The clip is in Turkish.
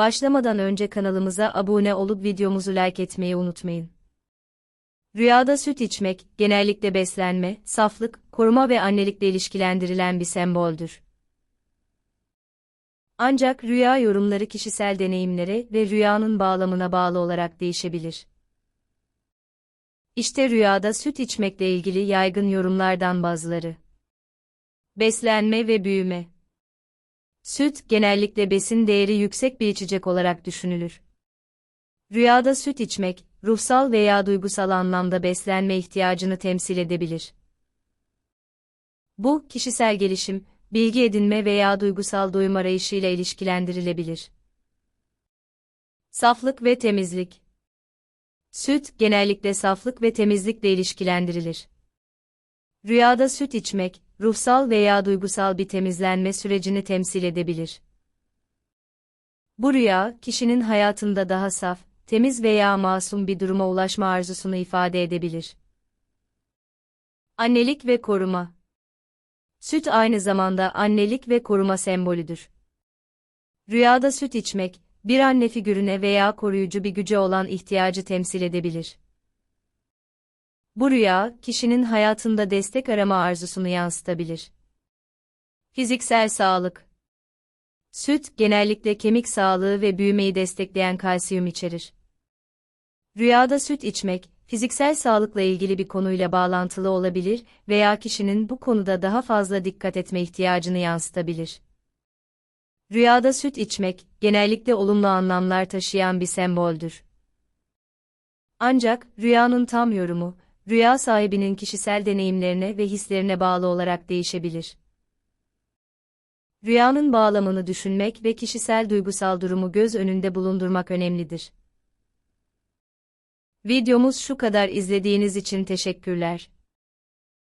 Başlamadan önce kanalımıza abone olup videomuzu like etmeyi unutmayın. Rüyada süt içmek, genellikle beslenme, saflık, koruma ve annelikle ilişkilendirilen bir semboldür. Ancak rüya yorumları kişisel deneyimlere ve rüyanın bağlamına bağlı olarak değişebilir. İşte rüyada süt içmekle ilgili yaygın yorumlardan bazıları. Beslenme ve büyüme. Süt, genellikle besin değeri yüksek bir içecek olarak düşünülür. Rüyada süt içmek, ruhsal veya duygusal anlamda beslenme ihtiyacını temsil edebilir. Bu, kişisel gelişim, bilgi edinme veya duygusal doyum arayışıyla ilişkilendirilebilir. Saflık ve temizlik. Süt, genellikle saflık ve temizlikle ilişkilendirilir. Rüyada süt içmek, ruhsal veya duygusal bir temizlenme sürecini temsil edebilir. Bu rüya, kişinin hayatında daha saf, temiz veya masum bir duruma ulaşma arzusunu ifade edebilir. Annelik ve koruma Süt aynı zamanda annelik ve koruma sembolüdür. Rüyada süt içmek, bir anne figürüne veya koruyucu bir güce olan ihtiyacı temsil edebilir. Bu rüya, kişinin hayatında destek arama arzusunu yansıtabilir. Fiziksel sağlık Süt, genellikle kemik sağlığı ve büyümeyi destekleyen kalsiyum içerir. Rüyada süt içmek, fiziksel sağlıkla ilgili bir konuyla bağlantılı olabilir veya kişinin bu konuda daha fazla dikkat etme ihtiyacını yansıtabilir. Rüyada süt içmek, genellikle olumlu anlamlar taşıyan bir semboldür. Ancak, rüyanın tam yorumu, rüya sahibinin kişisel deneyimlerine ve hislerine bağlı olarak değişebilir. Rüyanın bağlamını düşünmek ve kişisel duygusal durumu göz önünde bulundurmak önemlidir. Videomuz şu kadar izlediğiniz için teşekkürler.